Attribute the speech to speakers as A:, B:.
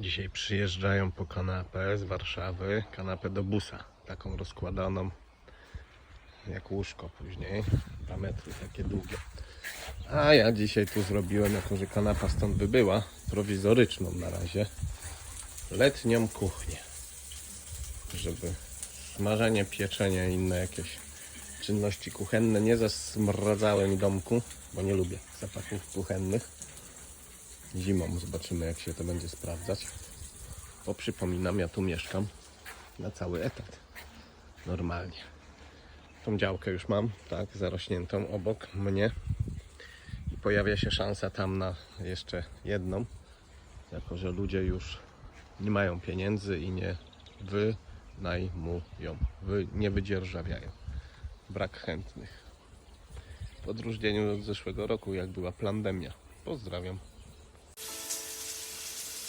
A: Dzisiaj przyjeżdżają po kanapę z Warszawy, kanapę do busa, taką rozkładaną jak łóżko później, 2 metry takie długie. A ja dzisiaj tu zrobiłem, jako że kanapa stąd by była, prowizoryczną na razie, letnią kuchnię, żeby smażenie, pieczenie i inne jakieś czynności kuchenne nie zasmradzały mi domku, bo nie lubię zapachów kuchennych. Zimą zobaczymy jak się to będzie sprawdzać. Bo przypominam, ja tu mieszkam na cały etat. Normalnie. Tą działkę już mam, tak, zarośniętą obok mnie. I pojawia się szansa tam na jeszcze jedną. Jako, że ludzie już nie mają pieniędzy i nie wynajmują, wy, nie wydzierżawiają. Brak chętnych. W odróżnieniu od zeszłego roku, jak była pandemia. Pozdrawiam.